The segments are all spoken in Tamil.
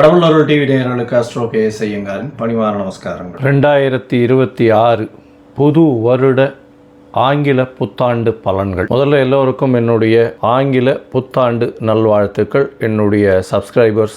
கடவுளருள் டிவி நேயர்களுக்கு அஸ்ட்ரோ கே எஸ் பணிவார நமஸ்காரங்கள். ரெண்டாயிரத்தி இருபத்தி ஆறு புது வருட ஆங்கில புத்தாண்டு பலன்கள். முதல்ல எல்லோருக்கும் என்னுடைய ஆங்கில புத்தாண்டு நல்வாழ்த்துக்கள். என்னுடைய சப்ஸ்கிரைபர்ஸ்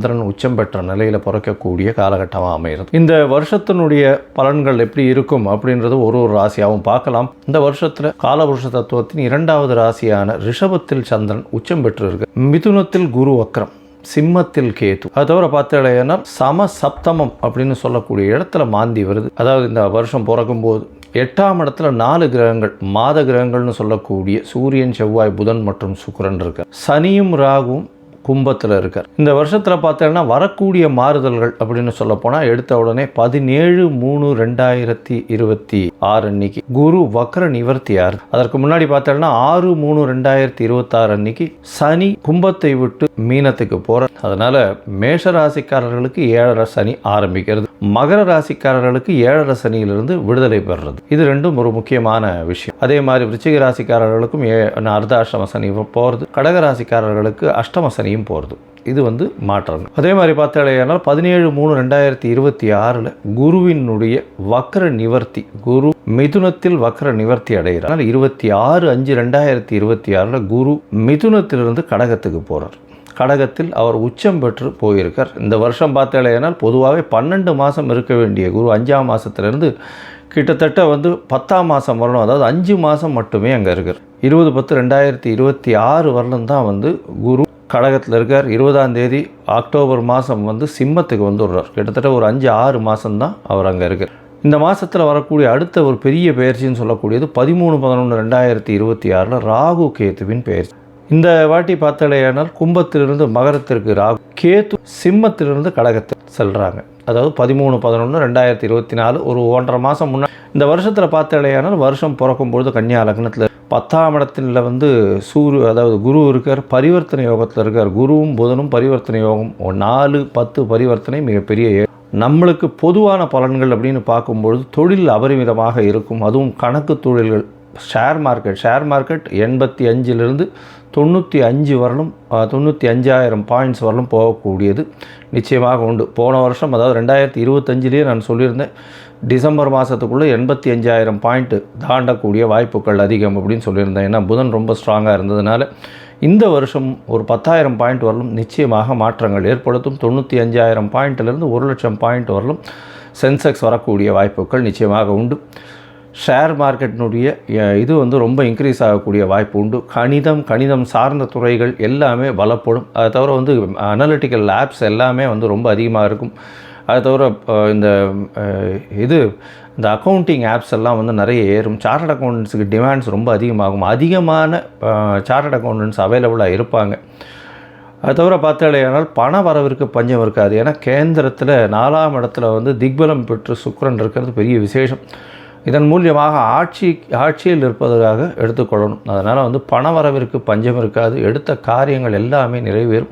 சந்திரன் உச்சம் பெற்ற நிலையில் பிறக்கக்கூடிய காலகட்டமாக அமைகிறது. இந்த வருஷத்தினுடைய பலன்கள் எப்படி இருக்கும் அப்படின்றது ஒரு ஒரு ராசியாகவும் பார்க்கலாம். இந்த வருஷத்தில் காலபுருஷ தத்துவத்தின் இரண்டாவது ராசியான ரிஷபத்தில் சந்திரன் உச்சம் பெற்றிருக்கு. மிதுனத்தில் குரு வக்ரம் சிம்மத்தில் கேது. அது தவிர பார்த்தீங்கன்னா சம சப்தமம் அப்படின்னு சொல்லக்கூடிய இடத்துல மாந்தி வருது. அதாவது இந்த வருஷம் பிறக்கும் போது எட்டாம் இடத்துல நாலு கிரகங்கள் மாத கிரகங்கள்னு சொல்லக்கூடிய சூரியன் செவ்வாய் புதன் மற்றும் சுக்கிரன் இருக்கு சனியும் ராகுவும் கும்பத்தில் இருக்கார். இந்த வருஷத்தில் பார்த்தீங்கன்னா வரக்கூடிய மாறுதல்கள் அப்படின்னு சொல்ல போனால் எடுத்த உடனே பதினேழு மூணு ரெண்டாயிரத்தி இருபத்தி ஆறு அன்னைக்கு குரு வக்ர நிவர்த்தி ஆறு அதற்கு முன்னாடி பார்த்தீங்கன்னா ஆறு மூணு ரெண்டாயிரத்தி இருபத்தாறு அன்னைக்கு சனி கும்பத்தை விட்டு மீனத்துக்கு போகிற அதனால மேஷ ராசிக்காரர்களுக்கு ஏழரை சனி ஆரம்பிக்கிறது. மகர ராசிக்காரர்களுக்கு ஏழரை சனியிலிருந்து விடுதலை பெறுறது. இது ரெண்டும் ஒரு முக்கியமான விஷயம். அதே மாதிரி விருச்சிக ராசிக்காரர்களுக்கும் ஏ அர்த்தாஷ்டம சனி போகிறது கடக ராசிக்காரர்களுக்கு அஷ்டம சனியும் போகிறது. இது வந்து மாற்றம். அதே மாதிரி பார்த்தாலேயானால் பதினேழு மூணு ரெண்டாயிரத்தி இருபத்தி ஆறில் குருவினுடைய வக்ர நிவர்த்தி குரு மிதுனத்தில் வக்ர நிவர்த்தி அடைகிறார். இருபத்தி ஆறு அஞ்சு ரெண்டாயிரத்தி இருபத்தி ஆறில் குரு மிதுனத்திலிருந்து கடகத்துக்கு போகிறார் கடகத்தில் அவர் உச்சம் பெற்று போயிருக்கார். இந்த வருஷம் பார்த்தாலேயானால் பொதுவாகவே பன்னெண்டு மாதம் இருக்க வேண்டிய குரு அஞ்சாம் மாதத்துலேருந்து கிட்டத்தட்ட வந்து பத்தாம் மாதம் வரணும். அதாவது அஞ்சு மாதம் மட்டுமே அங்கே இருக்கார். இருபது பத்து ரெண்டாயிரத்தி இருபத்தி ஆறு வரலும் தான் வந்து குரு கடகத்தில் இருக்கார். இருபதாம் தேதி அக்டோபர் மாதம் வந்து சிம்மத்துக்கு வந்துடுறார். கிட்டத்தட்ட ஒரு அஞ்சு ஆறு மாதம்தான் அவர் அங்கே இருக்கார். இந்த மாதத்தில் வரக்கூடிய அடுத்த ஒரு பெரிய பயிற்சின்னு சொல்லக்கூடியது பதிமூணு பதினொன்று ரெண்டாயிரத்தி இருபத்தி ஆறில் ராகு கேத்துவின் பயிற்சி. இந்த வாட்டி பார்த்தாலேயானால் கும்பத்திலிருந்து மகரத்திற்கு ராகு கேத்து சிம்மத்திலிருந்து கழகத்தில் செல்கிறாங்க அதாவது பதிமூணு பதினொன்று ரெண்டாயிரத்தி இருபத்தி நாலு ஒரு ஒன்றரை மாதம் முன்னாடி இந்த வருஷத்தில் பார்த்தாலேயானால் வருஷம் பிறக்கும்பொழுது கன்னியா லக்னத்தில் பத்தாம் இடத்தில் வந்து சூரு அதாவது குரு இருக்கார் பரிவர்த்தனை யோகத்தில் இருக்கார். குருவும் புதனும் பரிவர்த்தனை யோகம். நாலு பத்து பரிவர்த்தனை மிகப்பெரிய நம்மளுக்கு பொதுவான பலன்கள் அப்படின்னு பார்க்கும்பொழுது தொழில் அபரிமிதமாக இருக்கும். அதுவும் கணக்கு தொழில்கள். Share market. ஷேர் மார்க்கெட் எண்பத்தி அஞ்சிலிருந்து தொண்ணூற்றி அஞ்சு வரலும் தொண்ணூற்றி அஞ்சாயிரம் பாயிண்ட்ஸ் வரலும் போகக்கூடியது. நிச்சயமாக உண்டு. போன வருஷம் அதாவது ரெண்டாயிரத்தி இருபத்தஞ்சிலேயே நான் சொல்லியிருந்தேன் டிசம்பர் மாதத்துக்குள்ளே எண்பத்தி அஞ்சாயிரம் பாயிண்ட்டு தாண்டக்கூடிய வாய்ப்புகள் அதிகம் அப்படின்னு சொல்லியிருந்தேன். ஏன்னா புதன் ரொம்ப ஸ்ட்ராங்காக இருந்ததுனால இந்த வருஷம் ஒரு பத்தாயிரம் பாயிண்ட் வரலும் நிச்சயமாக மாற்றங்கள் ஏற்படுத்தும். தொண்ணூற்றி அஞ்சாயிரம் பாயிண்ட்டிலிருந்து ஒரு லட்சம் பாயிண்ட் வரலும் சென்செக்ஸ் வரக்கூடிய வாய்ப்புகள் நிச்சயமாக உண்டு. ஷேர் மார்க்கெட்டினுடைய இது வந்து ரொம்ப இன்க்ரீஸ் ஆகக்கூடிய வாய்ப்பு உண்டு. கணிதம் கணிதம் சார்ந்த துறைகள் எல்லாமே பலப்படும். அதை தவிர வந்து அனலிட்டிக்கல் லேப்ஸ் எல்லாமே வந்து ரொம்ப அதிகமாக இருக்கும். அதை தவிர இந்த இது இந்த அக்கௌண்டிங் ஆப்ஸ் எல்லாம் வந்து நிறைய ஏறும். சார்ட்டட் அக்கௌண்டன்ஸுக்கு டிமாண்ட்ஸ் ரொம்ப அதிகமாகும். அதிகமான சார்ட்டட் அக்கௌண்டன்ஸ் அவைலபிளாக இருப்பாங்க. அது தவிர பார்த்தாலேயானால் பண வரவிற்கு பஞ்சம் இருக்காது. ஏன்னா கேந்திரத்தில் நாலாம் இடத்துல வந்து திக்பலம் பெற்று சுக்கரன் இருக்கிறது பெரிய விசேஷம். இதன் மூலியமாக ஆட்சி ஆட்சியில் இருப்பதற்காக எடுத்துக்கொள்ளணும். அதனால் வந்து பண வரவிற்கு பஞ்சம் இருக்காது. எடுத்த காரியங்கள் எல்லாமே நிறைவேறும்.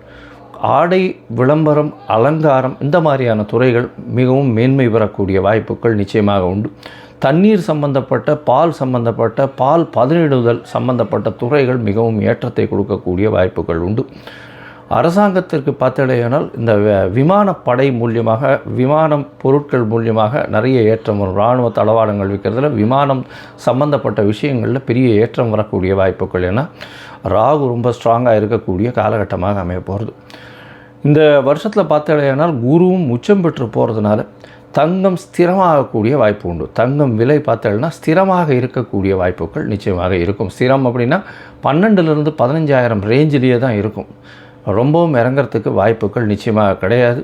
ஆடை விளம்பரம் அலங்காரம் இந்த மாதிரியான துறைகள் மிகவும் மேன்மை பெறக்கூடிய வாய்ப்புகள் நிச்சயமாக உண்டு. தண்ணீர் சம்பந்தப்பட்ட பால் சம்பந்தப்பட்ட பால் பதனிடுதல் சம்பந்தப்பட்ட துறைகள் மிகவும் ஏற்றத்தை கொடுக்கக்கூடிய வாய்ப்புகள் உண்டு. அரசாங்கத்திற்கு பார்த்தடையானால் இந்த விமானப்படை மூலியமாக விமானம் பொருட்கள் மூலியமாக நிறைய ஏற்றம் வரும். இராணுவ தளவாடங்கள் விற்கிறதுல விமானம் சம்பந்தப்பட்ட விஷயங்களில் பெரிய ஏற்றம் வரக்கூடிய வாய்ப்புகள். ஏன்னா ராகு ரொம்ப ஸ்ட்ராங்காக இருக்கக்கூடிய காலகட்டமாக அமைய போகிறது இந்த வருஷத்தில் பார்த்தடையானால் குருவும் உச்சம் பெற்று போகிறதுனால தங்கம் ஸ்திரமாகக்கூடிய வாய்ப்பு உண்டு. தங்கம் விலை பார்த்தோம்னா ஸ்திரமாக இருக்கக்கூடிய வாய்ப்புகள் நிச்சயமாக இருக்கும். ஸ்திரம் அப்படின்னா பன்னெண்டுலேருந்து பதினஞ்சாயிரம் ரேஞ்சிலேயே தான் இருக்கும். ரொம்பவும் இறங்குறதுக்கு வாய்ப்புகள் நிச்சயமாக கிடையாது.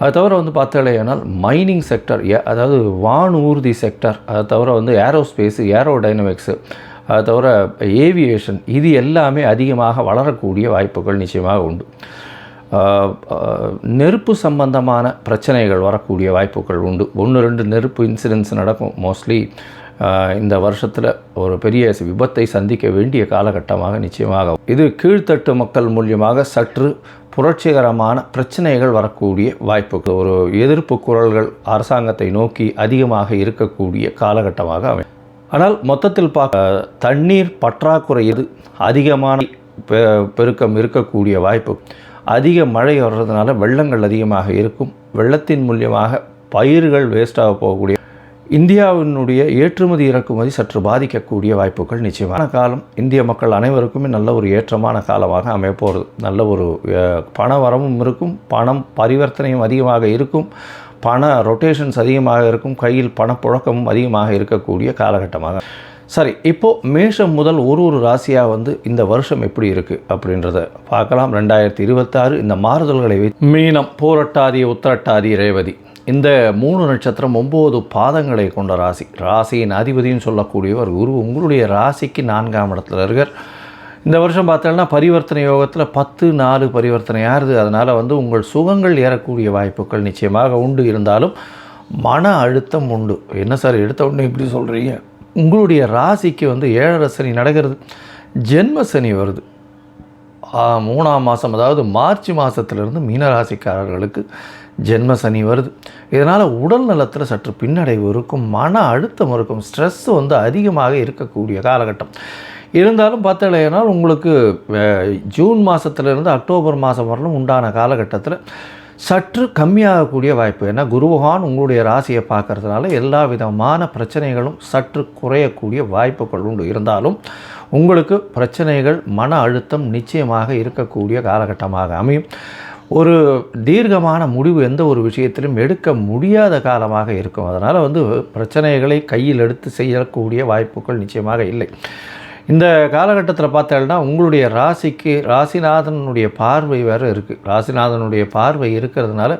அது தவிர வந்து பார்த்தாலேயானால் மைனிங் செக்டர் அதாவது வானூர்தி செக்டர் அதை தவிர வந்து ஏரோஸ்பேஸு ஏரோ டைனமிக்ஸு அது தவிர ஏவியேஷன் இது எல்லாமே அதிகமாக வளரக்கூடிய வாய்ப்புகள் நிச்சயமாக உண்டு. நெருப்பு சம்பந்தமான பிரச்சனைகள் வரக்கூடிய வாய்ப்புகள் உண்டு. ஒன்று ரெண்டு நெருப்பு இன்சிடென்ட்ஸ் நடக்கும். மோஸ்ட்லி இந்த வருஷத்தில் ஒரு பெரிய விபத்தை சந்திக்க வேண்டிய காலகட்டமாக நிச்சயமாக இது கீழ்த்தட்டு மக்கள் மூலியமாக சற்று புரட்சிகரமான பிரச்சனைகள் வரக்கூடிய வாய்ப்பு ஒரு எதிர்ப்பு குரல்கள் அரசாங்கத்தை நோக்கி அதிகமாக இருக்கக்கூடிய காலகட்டமாக அமையும். ஆனால் மொத்தத்தில் பார்க்க தண்ணீர் பற்றாக்குறை இது அதிகமான பெ- பெருக்கம் இருக்கக்கூடிய வாய்ப்பு. அதிக மழை வர்றதுனால வெள்ளங்கள் அதிகமாக இருக்கும். வெள்ளத்தின் மூலியமாக பயிர்கள் வேஸ்டாக போகக்கூடிய இந்தியாவினுடைய ஏற்றுமதி இறக்குமதி சற்று பாதிக்கக்கூடிய வாய்ப்புகள் நிச்சயமான காலம் இந்திய மக்கள் அனைவருக்குமே நல்ல ஒரு ஏற்றமான காலமாக அமையப்போகிறது நல்ல ஒரு பண வரவும் இருக்கும் பணம் பரிவர்த்தனையும் அதிகமாக இருக்கும் பண ரொட்டேஷன்ஸ் அதிகமாக இருக்கும் கையில் பணப்புழக்கமும் அதிகமாக இருக்கக்கூடிய காலகட்டமாக. சரி இப்போது மேஷம் முதல் ஒரு ஒரு ராசியாக வந்து இந்த வருஷம் எப்படி இருக்குது அப்படின்றத பார்க்கலாம். ரெண்டாயிரத்தி இருபத்தாறு இந்த மாறுதல்களை மீனம் போரட்டாதி உத்தரட்டாதி ரேவதி. இந்த மூணு நட்சத்திரம் ஒம்பது பாதங்களை கொண்ட ராசி. ராசியின் அதிபதின்னு சொல்லக்கூடியவர் குரு. உங்களுடைய ராசிக்கு நான்காம் இடத்துல இருக்கார். இந்த வருஷம் பார்த்தோம்னா பரிவர்த்தனை யோகத்தில் பத்து நாலு பரிவர்த்தனை ஆறுது. அதனால் வந்து உங்கள் சுகங்கள் ஏறக்கூடிய வாய்ப்புகள் நிச்சயமாக உண்டு. இருந்தாலும் மன அழுத்தம் உண்டு. என்ன சார் எடுத்த உடனே இப்படி சொல்கிறீங்க உங்களுடைய ராசிக்கு வந்து ஏழரை சனி நடக்கிறது. ஜென்ம சனி வருது. மூணாம் மாதம் அதாவது மார்ச் மாதத்துலேருந்து மீனராசிக்காரர்களுக்கு ஜென்ம சனி வருது. இதனால் உடல் நலத்தில் சற்று பின்னடைவு இருக்கும். மன அழுத்தம் இருக்கும். ஸ்ட்ரெஸ் வந்து அதிகமாக இருக்கக்கூடிய காலகட்டம். இருந்தாலும் பார்த்தலையானால் உங்களுக்கு ஜூன் மாதத்துலேருந்து அக்டோபர் மாதம் வரலும் உண்டான காலகட்டத்தில் சற்று கம்மியாகக்கூடிய வாய்ப்பு. ஏன்னா குரு பகவான் உங்களுடைய ராசியை பார்க்கறதுனால எல்லா விதமான பிரச்சனைகளும் சற்று குறையக்கூடிய வாய்ப்புகள் உண்டு. இருந்தாலும் உங்களுக்கு பிரச்சனைகள் மன அழுத்தம் நிச்சயமாக இருக்கக்கூடிய காலகட்டமாக அமையும். ஒரு தீர்க்கமான முடிவு எந்த ஒரு விஷயத்திலும் எடுக்க முடியாத காலமாக இருக்கும். அதனால் வந்து பிரச்சனைகளை கையில் எடுத்து செய்யக்கூடிய வாய்ப்புகள் நிச்சயமாக இல்லை. இந்த காலகட்டத்தில் பார்த்தோம்னா உங்களுடைய ராசிக்கு ராசிநாதனுடைய பார்வை வேறு இருக்குது ராசிநாதனுடைய பார்வை இருக்கிறதுனால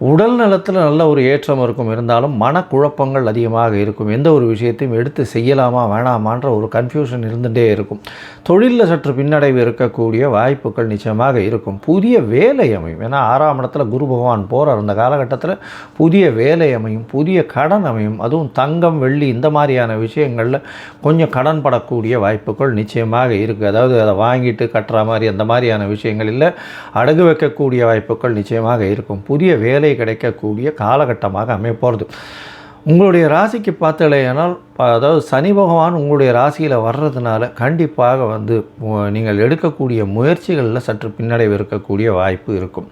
உடல் நலத்தில் நல்ல ஒரு ஏற்றம் இருக்கும். இருந்தாலும் மனக்குழப்பங்கள் அதிகமாக இருக்கும். எந்த ஒரு விஷயத்தையும் எடுத்து செய்யலாமா வேணாமான்ற ஒரு கன்ஃபியூஷன் இருந்துகிட்டே இருக்கும். தொழிலில் சற்று பின்னடைவு இருக்கக்கூடிய வாய்ப்புகள் நிச்சயமாக இருக்கும். புதிய வேலை அமையும். ஏன்னா ஆறாம் இடத்துல குரு பகவான் போகிறார் அந்த காலகட்டத்தில் புதிய வேலை அமையும் புதிய கடன் அமையும். அதுவும் தங்கம் வெள்ளி இந்த மாதிரியான விஷயங்களில் கொஞ்சம் கடன் படக்கூடிய வாய்ப்புகள் நிச்சயமாக இருக்குது அதாவது அதை வாங்கிட்டு கட்டுற மாதிரி அந்த மாதிரியான விஷயங்களில் இல்லை. அடகு வைக்கக்கூடிய வாய்ப்புகள் நிச்சயமாக இருக்கும். புதிய வேலை கிடைக்கக்கூடிய காலகட்டமாக அமைய போகிறது. உங்களுடைய ராசிக்கு பார்த்தலையானால் அதாவது சனி பகவான் உங்களுடைய ராசியில் வர்றதுனால கண்டிப்பாக வந்து நீங்கள் எடுக்கக்கூடிய முயற்சிகளில் சற்று பின்னடைவு இருக்கக்கூடிய வாய்ப்பு இருக்கும்.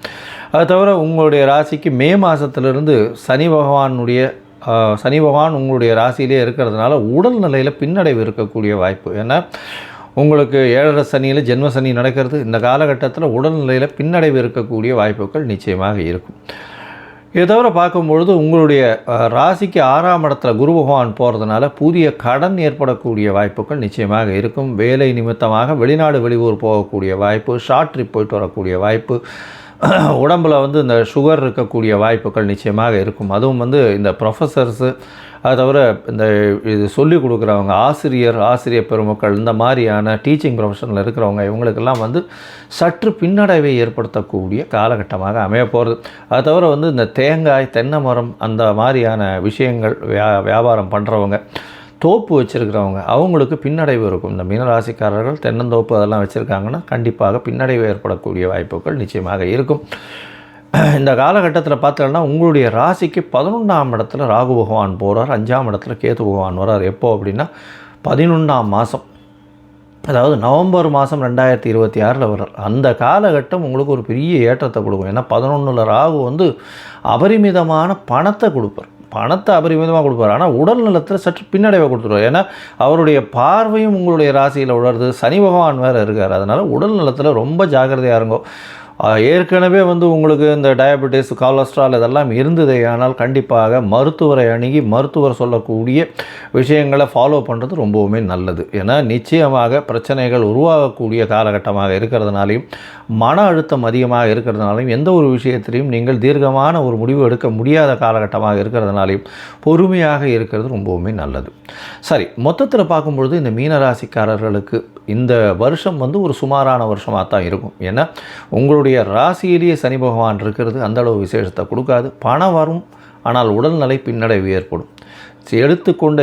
அது தவிர உங்களுடைய ராசிக்கு மே மாதத்துலேருந்து சனி பகவானுடைய சனி பகவான் உங்களுடைய ராசியிலே இருக்கிறதுனால உடல்நிலையில் பின்னடைவு இருக்கக்கூடிய வாய்ப்பு. ஏன்னா உங்களுக்கு ஏழரை சனியில் ஜென்ம சனி நடக்கிறது. இந்த காலகட்டத்தில் உடல்நிலையில் பின்னடைவு இருக்கக்கூடிய வாய்ப்புகள் நிச்சயமாக இருக்கும். இதை தவிர பார்க்கும்பொழுது உங்களுடைய ராசிக்கு ஆறாம் இடத்துல குரு பகவான் போகிறதுனால புதிய கடன் ஏற்படக்கூடிய வாய்ப்புகள் நிச்சயமாக இருக்கும். வேலை நிமித்தமாக வெளிநாடு வெளியூர் போகக்கூடிய வாய்ப்பு ஷார்ட் ட்ரிப் போயிட்டு வரக்கூடிய வாய்ப்பு உடம்புல வந்து இந்த சுகர் இருக்கக்கூடிய வாய்ப்புகள் நிச்சயமாக இருக்கும். அதுவும் வந்து இந்த ப்ரொஃபஸர்ஸு அது தவிர இந்த இது சொல்லிக் கொடுக்குறவங்க ஆசிரியர் ஆசிரியர் பெருமக்கள் இந்த மாதிரியான டீச்சிங் ப்ரொஃபஷனில் இருக்கிறவங்க இவங்களுக்கெல்லாம் வந்து சற்று பின்னடைவை ஏற்படுத்தக்கூடிய காலகட்டமாக அமைய போகிறது அது தவிர வந்து இந்த தேங்காய் தென்னை மரம் அந்த மாதிரியான விஷயங்கள் வியா வியாபாரம் பண்ணுறவங்க தோப்பு வச்சுருக்கிறவங்க அவங்களுக்கு பின்னடைவு இருக்கும். இந்த மீனராசிக்காரர்கள் தென்னந்தோப்பு அதெல்லாம் வச்சுருக்காங்கன்னா கண்டிப்பாக பின்னடைவு ஏற்படக்கூடிய வாய்ப்புகள் நிச்சயமாக இருக்கும். இந்த காலகட்டத்தில் பார்த்தோன்னா உங்களுடைய ராசிக்கு பதினொன்றாம் இடத்துல ராகு பகவான் போகிறார் அஞ்சாம் இடத்துல கேது பகவான் வரார் எப்போ அப்படின்னா பதினொன்றாம் மாதம் அதாவது நவம்பர் மாதம் ரெண்டாயிரத்தி இருபத்தி ஆறில் வர்றார். அந்த காலகட்டம் உங்களுக்கு ஒரு பெரிய ஏற்றத்தை கொடுக்கும். ஏன்னா பதினொன்றில் ராகு வந்து அபரிமிதமான பணத்தை கொடுப்பார். பணத்தை அபரிமிதமாக கொடுப்பார். ஆனால் உடல் நலத்தில் சற்று பின்னடைவை கொடுத்துருவார். ஏன்னா அவருடைய பார்வையும் உங்களுடைய ராசியில் உணருது சனி பகவான் வேறு இருக்கார். அதனால் உடல் நலத்தில் ரொம்ப ஜாக்கிரதையாக இருங்கோ. ஏற்கனவே வந்து உங்களுக்கு இந்த டயபெட்டிஸ் கொலஸ்ட்ரால் இதெல்லாம் இருந்ததே. ஆனால் கண்டிப்பாக மருத்துவரை அணுகி மருத்துவர் சொல்லக்கூடிய விஷயங்களை ஃபாலோ பண்ணுறது ரொம்பவுமே நல்லது. ஏன்னா நிச்சயமாக பிரச்சனைகள் உருவாகக்கூடிய காலகட்டமாக இருக்கிறதுனாலையும் மன அழுத்தம் அதிகமாக இருக்கிறதுனாலையும் எந்த ஒரு விஷயத்திலையும் நீங்கள் தீர்க்கமான ஒரு முடிவு எடுக்க முடியாத காலகட்டமாக இருக்கிறதுனாலையும் பொறுமையாக இருக்கிறது ரொம்பவுமே நல்லது. சரி மொத்தத்தில் பார்க்கும்பொழுது இந்த மீனராசிக்காரர்களுக்கு இந்த வருஷம் வந்து ஒரு சுமாரான வருஷமாக தான் இருக்கும். ஏன்னா உங்களுடைய ராசியிலேயே சனி பகவான் இருக்கிறது அந்த அளவு விசேஷத்தை கொடுக்காது. பணம் வரும் ஆனால் உடல்நிலை பின்னடைவு ஏற்படும். எடுத்துக்கொண்ட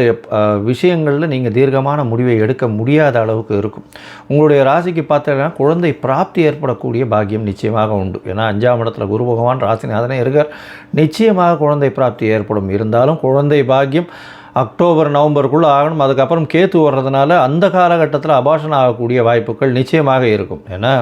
விஷயங்களில் நீங்கள் தீர்க்கமான முடிவை எடுக்க முடியாத அளவுக்கு இருக்கும். உங்களுடைய ராசிக்கு பார்த்தீங்கன்னா குழந்தை பிராப்தி ஏற்படக்கூடிய பாக்கியம் நிச்சயமாக உண்டு. ஏன்னா அஞ்சாம் இடத்துல குரு பகவான் ராசிநாதனே இருக்கார். நிச்சயமாக குழந்தை பிராப்தி ஏற்படும். இருந்தாலும் குழந்தை பாக்கியம் அக்டோபர் நவம்பருக்குள்ளே ஆகணும். அதுக்கப்புறம் கேத்து வர்றதுனால அந்த காலகட்டத்தில் அபாஷன் ஆகக்கூடிய வாய்ப்புகள் நிச்சயமாக இருக்கும். ஏன்னா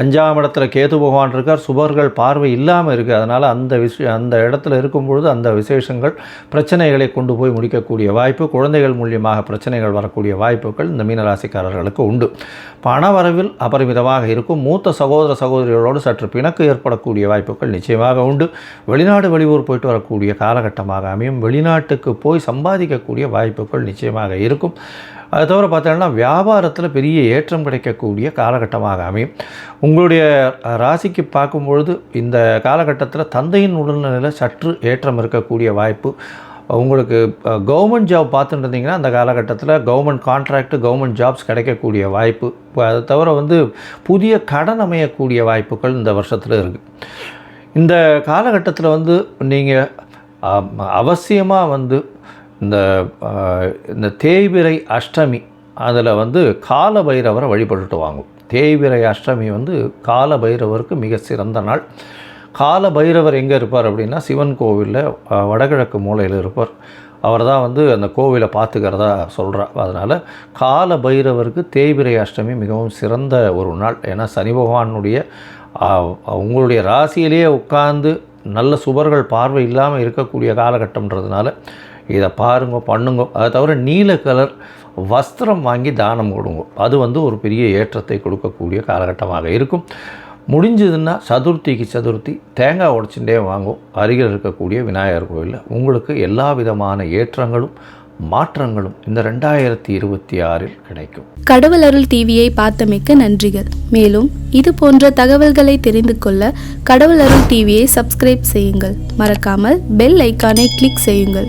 அஞ்சாம் இடத்துல கேது பகவான் இருக்கார். சுபர்கள் பார்வை இல்லாமல் இருக்குது அதனால் அந்த விஷயம் அந்த இடத்துல இருக்கும் பொழுது அந்த விசேஷங்கள் பிரச்சனைகளை கொண்டு போய் முடிக்கக்கூடிய வாய்ப்பு குழந்தைகள் மூலியமாக பிரச்சனைகள் வரக்கூடிய வாய்ப்புகள் இந்த மீனராசிக்காரர்களுக்கு உண்டு. பண வரவில் அபரிமிதமாக இருக்கும். மூத்த சகோதர சகோதரிகளோடு சற்று பிணக்கு ஏற்படக்கூடிய வாய்ப்புகள் நிச்சயமாக உண்டு. வெளிநாடு வெளியூர் போயிட்டு வரக்கூடிய காலகட்டமாக அமையும். வெளிநாட்டுக்கு போய் சம்பாதிக்கக்கூடிய வாய்ப்புகள் நிச்சயமாக இருக்கும். அது தவிர பார்த்தோன்னா வியாபாரத்தில் பெரிய ஏற்றம் கிடைக்கக்கூடிய காலகட்டமாக அமையும். உங்களுடைய ராசிக்கு பார்க்கும்பொழுது இந்த காலகட்டத்தில் தந்தையின் உடல்நிலையில் சற்று ஏற்றம் இருக்கக்கூடிய வாய்ப்பு. உங்களுக்கு கவர்மெண்ட் ஜாப் பார்த்துட்டு இருந்தீங்கன்னா அந்த காலகட்டத்தில் கவர்மெண்ட் கான்ட்ராக்ட் கவர்மெண்ட் ஜாப்ஸ் கிடைக்கக்கூடிய வாய்ப்பு. இப்போ அதை தவிர வந்து புதிய கடன் அமையக்கூடிய வாய்ப்புகள் இந்த வருஷத்தில் இருக்குது இந்த காலகட்டத்தில் வந்து நீங்கள் அவசியமாக வந்து இந்த இந்த தேய்பிரை அஷ்டமி அதில் வந்து கால பைரவரை வழிபட்டுட்டு வாங்கும். தேய்பிரை அஷ்டமி வந்து கால பைரவருக்கு மிக சிறந்த நாள். கால பைரவர் எங்கே இருப்பார் அப்படின்னா சிவன் கோவிலில் வடகிழக்கு மூலையில் இருப்பார். அவர் தான் வந்து அந்த கோவிலை பார்த்துக்கிறதா சொல்கிறார் அதனால் கால பைரவருக்கு தேய்பிரை அஷ்டமி மிகவும் சிறந்த ஒரு நாள். ஏன்னா சனி பகவானுடைய உங்களுடைய ராசியிலேயே உட்கார்ந்து நல்ல சுபர்கள் பார்வை இல்லாமல் இருக்கக்கூடிய காலகட்டம்ன்றதுனால இதை பாருங்க பண்ணுங்க. அதை தவிர நீல கலர் வஸ்திரம் வாங்கி தானம் கொடுங்க. அது வந்து ஒரு பெரிய ஏற்றத்தை கொடுக்கக்கூடிய காலகட்டமாக இருக்கும். முடிஞ்சதுன்னா சதுர்த்திக்கு சதுர்த்தி தேங்காய் உடச்சுட்டே வாங்கும் அருகில் இருக்கக்கூடிய விநாயகர் கோயிலில் உங்களுக்கு எல்லா விதமான ஏற்றங்களும் மாற்றங்களும் இந்த ரெண்டாயிரத்தி இருபத்தி ஆறில் கிடைக்கும். கடவுள் அருள் டிவியை பார்த்தமைக்கு நன்றிகள். மேலும் இது போன்ற தகவல்களை தெரிந்து கொள்ள கடவுள் அருள் டிவியை சப்ஸ்கிரைப் செய்யுங்கள். மறக்காமல் பெல் ஐக்கானை கிளிக் செய்யுங்கள்.